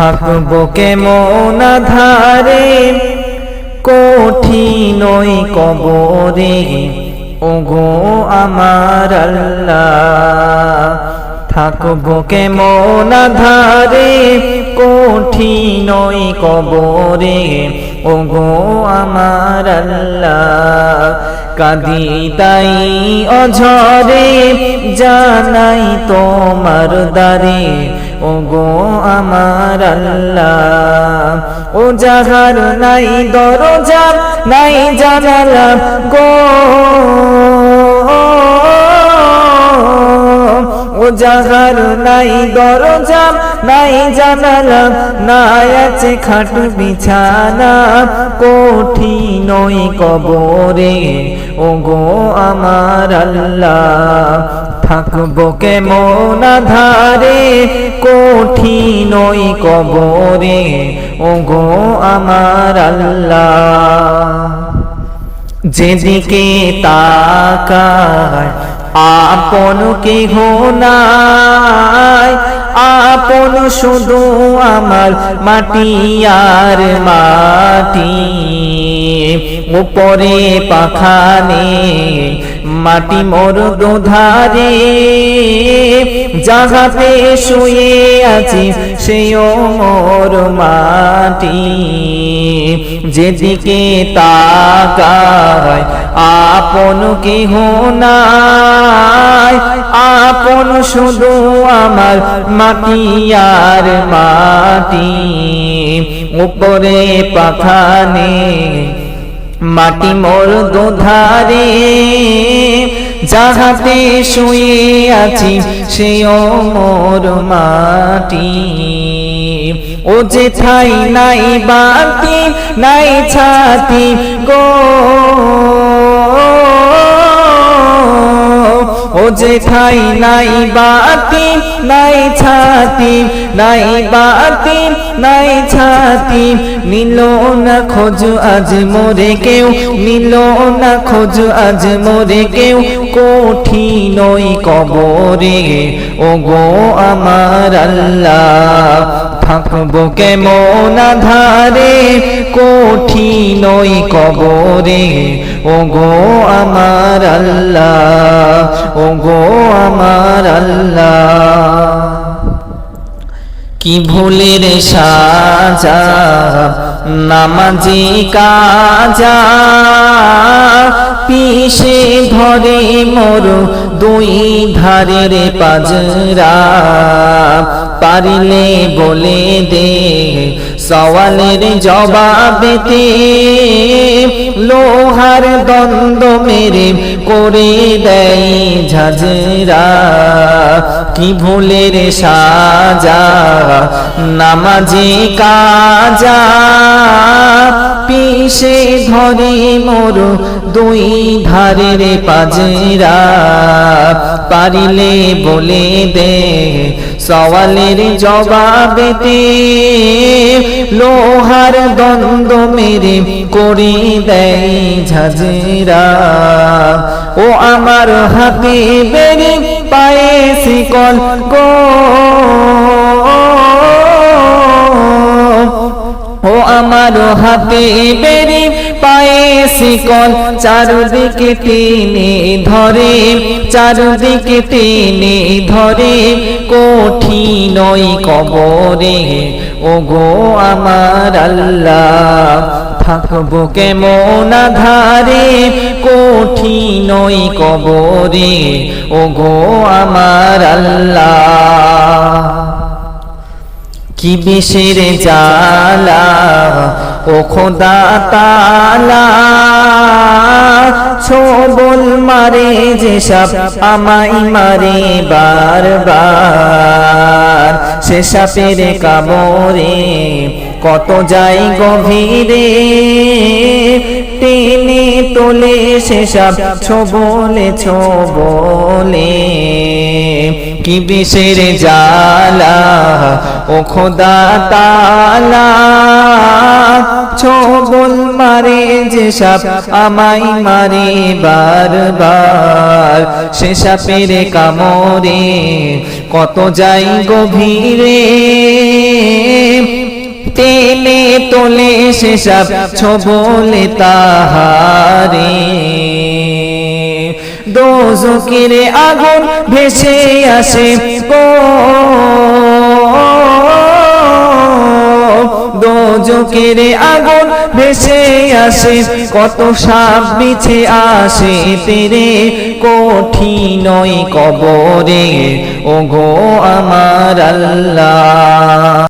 থাকব কেমন ধারে কঠিনই কবরে। ওগো আমার আল্লাহ, থাকব কেমন ধারে কঠিনই কবরে। ওগো আমার আল্লাহ, কাদি তাই অঝরে, জানাই তোমার দারে ওগো আমার আল্লাহ, ও জাহার নাই দরজা, নাই জানালা গো। ও জাহার নাই দরজা, নাই জানালা, নাই আছে খাট বিছানা কঠিনই কবরে। ও গো আমার আল্লাহ থাকব কেমন ধারে কঠিনই কবরে। ও গো আমার আল্লাহ, যেদিকে তাকায়, আপন কে নাই। আপন শুধু আমার মাটি আর মাটি, উপরে পাখানে মাটি মোর দোধারে জাগাতে শুয়ে আছি, সেও মোর মাটি। যেদিকে তাকায়, আপন কেহ নাই। আপন শুধু আমার মাটি আর মাটি। উপরে পাখানে মাটি মোর দোধারে, যাহাতে শুয়ে আছি সেও মোর মাটি। ও যে ঠাই নাই বাতি নাই ছাতি গো। ও যে ঠাই নাই বাতি, নাই ছাতি, নাই বাতি, নাই ছাতি। নিল না খোঁজ আজ মোরে কেউ নিল না খোঁজ আজ মোরে কেউ। কঠিনই কবরে ও গো আমার আল্লাহ, থাকব কেমন ধারে কঠিনই কবরে ও গো আমার আল্লাহ ও গো আমার আল্লাহ। কি ভুলের সাজা, নামাজি কাজা পিসে ধরে মোর দুই ধারের পাজরা, পারিলে বলে দে সওয়ালের জবাবেতে লোহার দ্বন্দ্ব মেরে করে দেয় ঝাঁঝরা। কি ভুলের সাজা, নামাজি কাজা। পিসে ধরে মোর দুই ধারের পাজরা। পারিলে বলে দে সওয়ালের জবাবেতে, লোহার দ্বন্দ্ব মেরে করে দেয় ঝাঁঝরা। ও আমার হাতে বেড়ে পায়ে শিকল গো। ও আমার হাতে বেরি পায়ে শিকল চারদিকে টেনে ধরে, চারদিকে টেনে ধরে কঠিনই কবরে। ও গো আমার আল্লাহ, থাকব কেমন ধারে কঠিনই কবরে ও গো আমার আল্লাহ। কি বিশের জালা ও খোদা তালা ছোবল মারে যে সাপ আমাই মারে বারবার সে সাপের কামড়ে কত যাই গভীরে, টেনে তোলে সে সাপ ছোবলে ছোবলে। কি বিশের জালা ও খোদা তালা, ছোবল মারে যে সাপ আমাই মারে বারবার। সে সাপের কামড়ে কত যাই গভীরে তোলে সেসব ছবলে তাহারে। দোজকের আগুন ভেসে আসে দোজকের আগুন ভেসে আসে, কত সাপ বিছে আসে তেরে। কঠিনই কবরে ও গো আমার আল্লাহ।